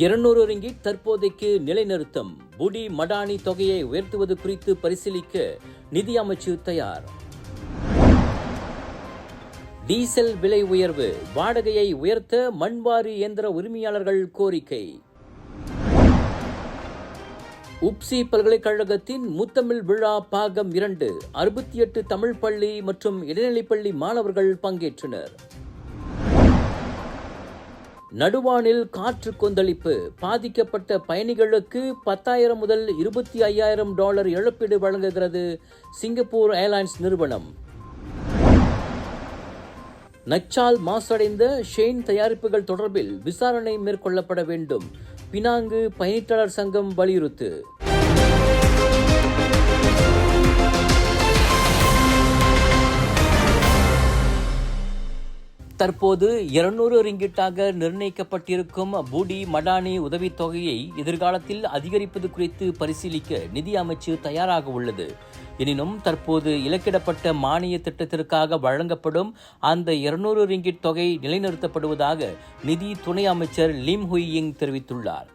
இருநூறு ரிங்கிட் தற்போதைக்கு நிலைநிறுத்தம். புடி மடானி தொகையை உயர்த்துவது குறித்து பரிசீலிக்க நிதி அமைச்சு தயார். டீசல் விலை உயர்வு வாடகையை உயர்த்த மண்வாரி இயந்திர உரிமையாளர்கள் கோரிக்கை. உப்சி பல்கலைக்கழகத்தின் முத்தமிழ் விழா பாகம் இரண்டு அறுபத்தி எட்டு தமிழ் பள்ளி மற்றும் இடைநிலைப்பள்ளி மாணவர்கள் பங்கேற்றனர். நடுவானில் காற்று கொந்தளிப்பு. பாதிக்கப்பட்ட பயணிகளுக்கு பத்தாயிரம் முதல் இருபத்தி ஐயாயிரம் டாலர் இழப்பீடு வழங்குகிறது சிங்கப்பூர் ஏர்லைன்ஸ் நிறுவனம். நச்சால் மாசடைந்த ஷெயின் தயாரிப்புகள் தொடர்பில் விசாரணை மேற்கொள்ளப்பட வேண்டும். பினாங்கு பயணிட்டாளர் சங்கம் வலியுறுத்து. தற்போது இருநூறு ரிங்கிட்டாக நிர்ணயிக்கப்பட்டிருக்கும் பூடி மடானி உதவித் தொகையை எதிர்காலத்தில் அதிகரிப்பது குறித்து பரிசீலிக்க நிதி அமைச்சு தயாராக உள்ளது. எனினும் தற்போது இலக்கிடப்பட்ட மானிய திட்டத்திற்காக வழங்கப்படும் அந்த இருநூறு ரிங்கிட் தொகை நிலைநிறுத்தப்படுவதாக நிதி துணை அமைச்சர் லிம் ஹுயிங் தெரிவித்துள்ளார்.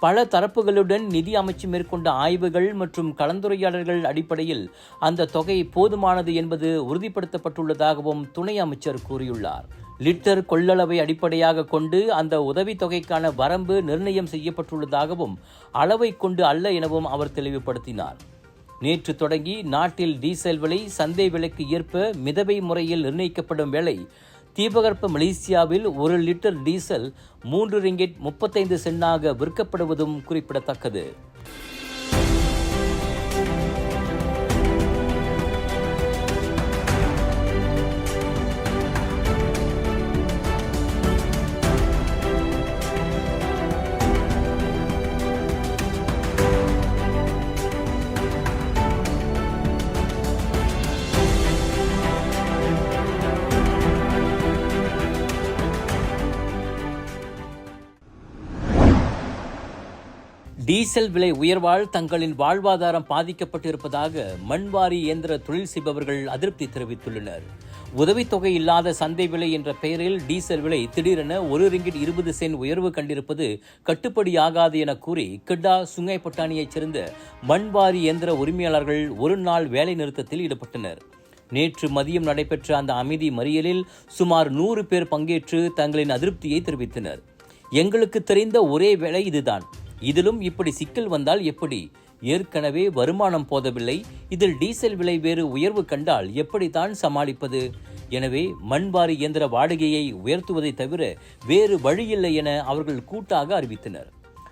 பல தரப்புகளுடன் நிதி அமைச்சு மேற்கொண்ட ஆய்வுகள் மற்றும் கலந்துரையாடல்கள் அடிப்படையில் அந்த தொகை போதுமானது என்பது உறுதிப்படுத்தப்பட்டுள்ளதாகவும் துணை அமைச்சர் கூறியுள்ளார். லிட்டர் கொள்ளளவை அடிப்படையாக கொண்டு அந்த உதவித்தொகைக்கான வரம்பு நிர்ணயம் செய்யப்பட்டுள்ளதாகவும் அளவை கொண்டு அல்ல எனவும் அவர் தெளிவுபடுத்தினார். நேற்று தொடங்கி நாட்டில் டீசல் விலை சந்தை விலைக்கு ஏற்ப மிதவை முறையில் நிர்ணயிக்கப்படும் வேளை தீபகற்ப மலேசியாவில் ஒரு லிட்டர் டீசல் மூன்று ரிங்கெட் முப்பத்தைந்து சென்னாக விற்கப்படுவதும் குறிப்பிடத்தக்கது. டீசல் விலை உயர்வால் தங்களின் வாழ்வாதாரம் பாதிக்கப்பட்டிருப்பதாக மண்வாரி இயந்திர தொழில் செய்பவர்கள் அதிருப்தி தெரிவித்துள்ளனர். உதவித்தொகை இல்லாத சந்தை விலை என்ற பெயரில் டீசல் விலை திடீரென ஒரு ரிங்கிட் இருபது சென்ட் உயர்வு கண்டிருப்பது கட்டுப்படியாகாது என கூறி கிட்டா சுங்கை பட்டாணியைச் சேர்ந்த மண்வாரி இயந்திர உரிமையாளர்கள் ஒரு நாள் வேலை நிறுத்தத்தில் ஈடுபட்டனர். நேற்று மதியம் நடைபெற்ற அந்த அமைதி மறியலில் சுமார் நூறு பேர் பங்கேற்று தங்களின் அதிருப்தியை தெரிவித்தனர். எங்களுக்கு தெரிந்த ஒரே வேலை இதுதான். இதிலும் இப்படி சிக்கல் வந்தால் எப்படி? ஏற்கனவே வருமானம் போதவில்லை இதில் டீசல் விலை வேறு உயர்வு கண்டால் எப்படித்தான் சமாளிப்பது? எனவே மண்வாரி இயந்திர வாடகையை உயர்த்துவதை தவிர வேறு வழியில்லை என அவர்கள் கூட்டாக அறிவித்தனர்.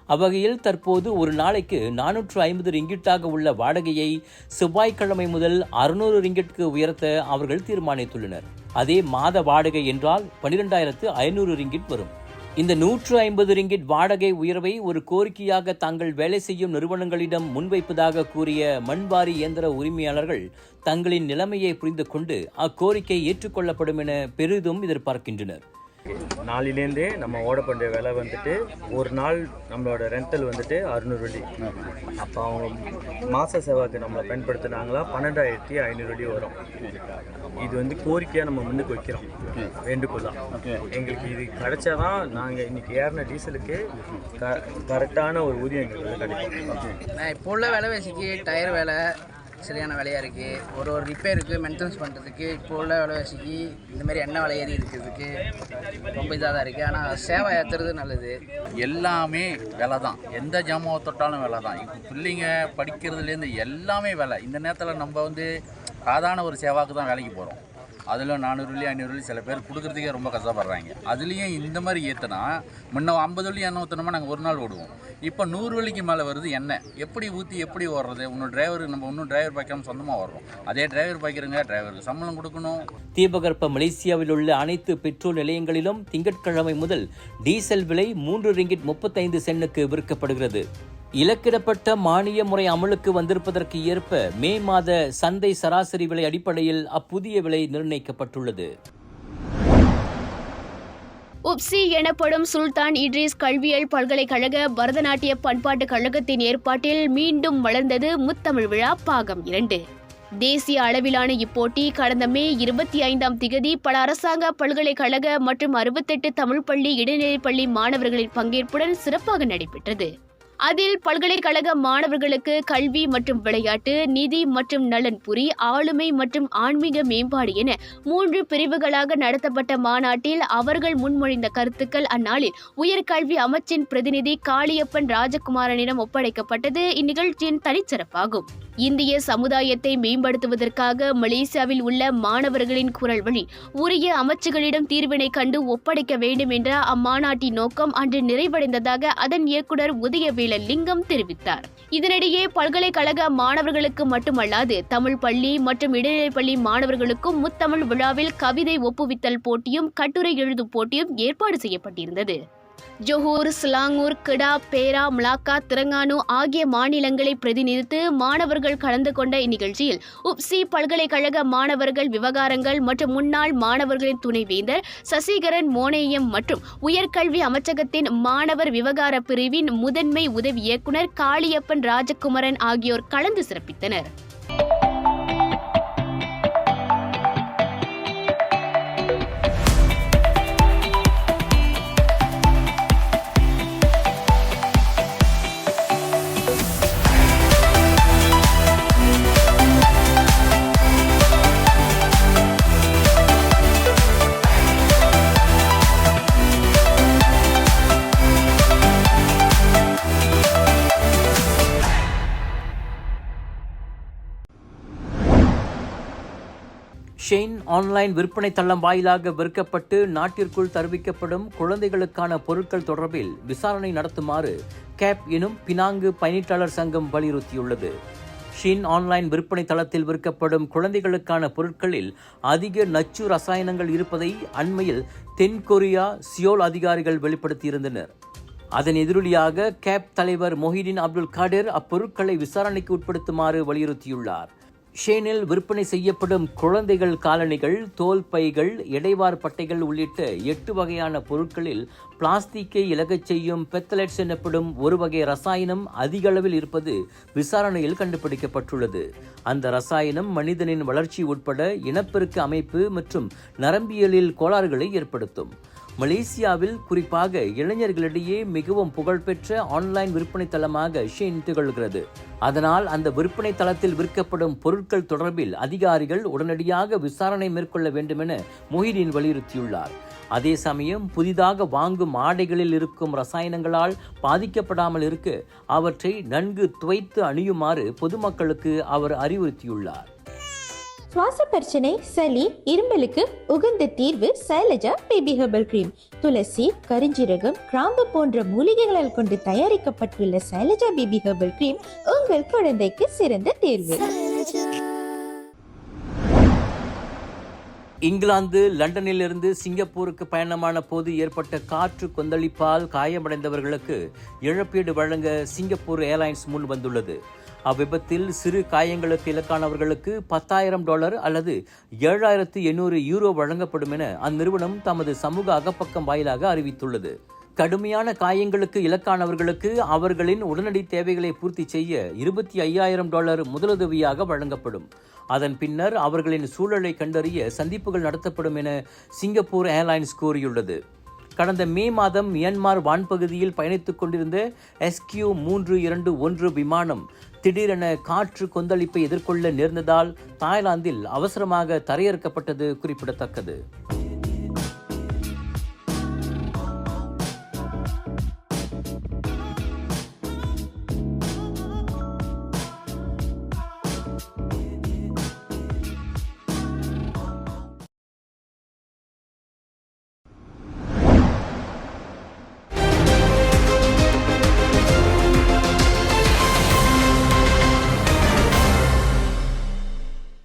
அவ்வகையில் தற்போது ஒரு நாளைக்கு நானூற்று ஐம்பது ரிங்கிட்டாக உள்ள வாடகையை செவ்வாய்க்கிழமை முதல் அறுநூறு ரிங்கிட்க்கு உயர்த்த அவர்கள் தீர்மானித்துள்ளனர். அதே மாத வாடகை என்றால் பனிரெண்டாயிரத்து ஐநூறு ரிங்கிட் வரும். இந்த நூற்று ஐம்பது ரிங்கிட் வாடகை உயர்வை ஒரு கோரிக்கையாக தாங்கள் வேலை செய்யும் நிறுவனங்களிடம் முன்வைப்பதாக கூறிய மண்வாரி இயந்திர உரிமையாளர்கள் தங்களின் நிலைமையை புரிந்து கொண்டு அக்கோரிக்கை ஏற்றுக்கொள்ளப்படும் என பெரிதும் எதிர்பார்க்கின்றனர். நாளிலேருந்தே நம்ம ஓட பண்ணுற விலை வந்துட்டு ஒரு நாள் நம்மளோட ரெண்டல் வந்துட்டு அறுநூறு வெள்ளி. அப்போ அவங்க மாத சேவாக்கு நம்மளை பயன்படுத்துனாங்களா? பன்னெண்டாயிரத்தி ஐநூறு வெள்ளி வரும். இது வந்து கோரிக்கையாக நம்ம முன்னுக்கு வைக்கிறோம். வேண்டுகோளாக எங்களுக்கு இது கிடைச்சாதான் நாங்கள் இன்றைக்கி ஏறின டீசலுக்கு க கரெக்டான ஒரு ஊதியம் எங்களுக்கு கிடைக்கும். நான் இப்போ உள்ள விலைவாசிக்கு டயர் வேலை சரியான விலையாக இருக்குது ஒரு ஒரு ரிப்பேருக்கு மெயின்டெனன்ஸ் பண்ணுறதுக்கு இப்போ உள்ள விலைவாசிக்கு இந்தமாரி எண்ணெய் விலை ஏறி இருக்கிறதுக்கு ரொம்ப இதாக தான் இருக்குது ஆனால் சேவை ஏற்றுறது நல்லது. எல்லாமே விலை தான். எந்த ஜாமாவை தொட்டாலும் விலை தான். இப்போ பிள்ளைங்க படிக்கிறதுலேருந்து எல்லாமே விலை. இந்த நேரத்தில் நம்ம வந்து சாதாரண ஒரு சேவாக்கு தான் வேலைக்கு போகிறோம் அதில் நானூறு வெள்ளி ஐநூறு சில பேர் கொடுக்குறதுக்கே ரொம்ப கஷ்டப்படுறாங்க. அதுலேயும் இந்த மாதிரி ஏற்றுனா முன்ன ஐம்பது வலி எண்ணெய் ஊற்றினோமா நாங்கள் ஒரு நாள் ஓடுவோம். இப்போ நூறு வலிக்கு மேலே வருது எண்ணெய் எப்படி ஊற்றி எப்படி ஓடுறது? இன்னும் டிரைவர் நம்ம இன்னும் டிரைவர் பாய்க்காம சொந்தமாக வர்றோம் அதே டிரைவர் பாய்க்கிறங்க டிரைவருக்கு சம்பளம் கொடுக்கணும். தீபகற்ப மலேசியாவில் உள்ள அனைத்து பெட்ரோல் நிலையங்களிலும் திங்கட்கிழமை முதல் டீசல் விலை மூன்று ரிங்கிட் முப்பத்தைந்து சென்னுக்கு விற்கப்படுகிறது. இலக்கிடப்பட்ட மானிய முறை அமலுக்கு வந்திருப்பதற்கு ஏற்ப மே மாத சந்தை சராசரி விலை அடிப்படையில் அப்புதிய விலை நிர்ணயிக்கப்பட்டுள்ளது. உப்சி எனப்படும் சுல்தான் இட்ரிஸ் கல்வியியல் பல்கலைக்கழக பரதநாட்டிய பண்பாட்டு கழகத்தின் ஏற்பாட்டில் மீண்டும் வளர்ந்தது முத்தமிழ் விழா பாகம் இரண்டு. தேசிய அளவிலான இப்போட்டி கடந்த மே இருபத்தி ஐந்தாம் திகதி பல அரசாங்க பல்கலைக்கழக மற்றும் அறுபத்தெட்டு தமிழ் பள்ளி இடைநிலைப் பள்ளி மாணவர்களின் பங்கேற்புடன் சிறப்பாக நடைபெற்றது. அதில் பல்கலைக்கழக மாணவர்களுக்கு கல்வி மற்றும் விளையாட்டு நிதி மற்றும் நலன்புரி ஆளுமை மற்றும் ஆன்மீக மேம்பாடு என மூன்று பிரிவுகளாக நடத்தப்பட்ட மாநாட்டில் அவர்கள் முன்மொழிந்த கருத்துக்கள் அந்நாளில் உயர்கல்வி அமைச்சின் பிரதிநிதி காளியப்பன் ராஜகுமாரனிடம் ஒப்படைக்கப்பட்டது. இந்நிகழ்ச்சியின் தனிச்சிறப்பாகும். இந்திய சமுதாயத்தை மேம்படுத்துவதற்காக மலேசியாவில் உள்ள மாணவர்களின் குரல் வழி உரிய அமைச்சுகளிடம் தீர்வினை கண்டு ஒப்படைக்க வேண்டும் என்ற அம்மாநாட்டின் நோக்கம் அன்று நிறைவடைந்ததாக அதன் இயக்குனர் உதயவேலன் லிங்கம் தெரிவித்தார். இதனிடையே பல்கலைக்கழக மாணவர்களுக்கு மட்டுமல்லாது தமிழ் பள்ளி மற்றும் இடைநிலை பள்ளி மாணவர்களுக்கும் முத்தமிழ் விழாவில் கவிதை ஒப்புவித்தல் போட்டியும் கட்டுரை எழுதும் போட்டியும் ஏற்பாடு செய்யப்பட்டிருந்தது. ஜொஹூர் சிலாங்கூர் கிடா பேரா மலாக்கா திரங்கானு ஆகிய மாநிலங்களை பிரதிநிதித்து மாணவர்கள் கலந்து கொண்ட இந்நிகழ்ச்சியில் உப்சி பல்கலைக்கழக மாணவர்கள் விவகாரங்கள் மற்றும் முன்னாள் மாணவர்களின் துணைவேந்தர் சசிகரன் மோனேயம் மற்றும் உயர்கல்வி அமைச்சகத்தின் மாணவர் விவகார பிரிவின் முதன்மை உதவி இயக்குனர் காளியப்பன் ராஜகுமரன் ஆகியோர் கலந்து சிறப்பித்தனர். செயின் ஆன்லைன் விற்பனை தளம் வாயிலாக விற்கப்பட்டு நாட்டிற்குள் தருவிக்கப்படும் குழந்தைகளுக்கான பொருட்கள் தொடர்பில் விசாரணை நடத்துமாறு கேப் எனும் பினாங்கு பயணீட்டாளர் சங்கம் வலியுறுத்தியுள்ளது. ஷின் ஆன்லைன் விற்பனை தளத்தில் விற்கப்படும் குழந்தைகளுக்கான பொருட்களில் அதிக நச்சு ரசாயனங்கள் இருப்பதை அண்மையில் தென்கொரியா சியோல் அதிகாரிகள் வெளிப்படுத்தியிருந்தனர். அதன் எதிரொலியாக கேப் தலைவர் மொஹிடின் அப்துல் காடர் அப்பொருட்களை விசாரணைக்கு உட்படுத்துமாறு வலியுறுத்தியுள்ளார். ஷேனில் விற்பனை செய்யப்படும் குழந்தைகள் காலணிகள் தோல் பைகள் இடைவார் பட்டைகள் உள்ளிட்ட எட்டு வகையான பொருட்களில் பிளாஸ்டிக்கை இலகச் செய்யும் பெத்தலெட்ஸ் எனப்படும் ஒரு வகை ரசாயனம் அதிக அளவில் இருப்பது விசாரணையில் கண்டுபிடிக்கப்பட்டுள்ளது. அந்த ரசாயனம் மனிதனின் வளர்ச்சி உட்பட இனப்பெருக்க அமைப்பு மற்றும் நரம்பியலில் கோளாறுகளை ஏற்படுத்தும். மலேசியாவில் குறிப்பாக இளைஞர்களிடையே மிகவும் புகழ்பெற்ற ஆன்லைன் விற்பனை தளமாக ஷேன் திகழ்கிறது. அதனால் அந்த விற்பனை தளத்தில் விற்கப்படும் பொருட்கள் தொடர்பில் அதிகாரிகள் உடனடியாக விசாரணை மேற்கொள்ள வேண்டுமென மொஹிதீன் வலியுறுத்தியுள்ளார். அதே சமயம் புதிதாக வாங்கும் ஆடைகளில் இருக்கும் ரசாயனங்களால் பாதிக்கப்படாமல் இருக்க அவற்றை நன்கு துவைத்து அணியுமாறு பொதுமக்களுக்கு அவர் அறிவுறுத்தியுள்ளார். சுவாச பிரச்சனை சளி இருமலுக்கு உகந்த தீர்வு சைலஜா பேபி ஹெர்பல் கிரீம். துளசி கரிஞ்சீரகம் கிராம்பு போன்ற மூலிகைகளால் கொண்டு தயாரிக்கப்பட்டுள்ள சைலஜா பேபி ஹெர்பல் கிரீம் உங்கள் குழந்தைக்கு சிறந்த தேர்வு. இங்கிலாந்து லண்டனிலிருந்து சிங்கப்பூருக்கு பயணமான போது ஏற்பட்ட காற்று கொந்தளிப்பால் காயமடைந்தவர்களுக்கு இழப்பீடு வழங்க சிங்கப்பூர் ஏர்லைன்ஸ் முன் வந்துள்ளது. அவ்விபத்தில் சிறு காயங்களுக்கு இலக்கானவர்களுக்கு பத்தாயிரம் டாலர் அல்லது ஏழாயிரத்து எண்ணூறு யூரோ வழங்கப்படும் என அந்நிறுவனம் தமது சமூக அகப்பக்கம் வாயிலாக அறிவித்துள்ளது. கடுமையான காயங்களுக்கு இலக்கானவர்களுக்கு அவர்களின் உடனடி தேவைகளை பூர்த்தி செய்ய இருபத்தி ஐயாயிரம் டாலர் முதலுதவியாக வழங்கப்படும். அதன் பின்னர் அவர்களின் சூழலை கண்டறிய சந்திப்புகள் நடத்தப்படும் என சிங்கப்பூர் ஏர்லைன்ஸ் கூறியுள்ளது. கடந்த மே மாதம் மியன்மார் வான்பகுதியில் பயணித்துக் கொண்டிருந்த எஸ்கியூ மூன்று இரண்டு ஒன்று விமானம் திடீரென காற்று கொந்தளிப்பை எதிர்கொள்ள நேர்ந்ததால் தாய்லாந்தில் அவசரமாக தரையிறக்கப்பட்டது குறிப்பிடத்தக்கது.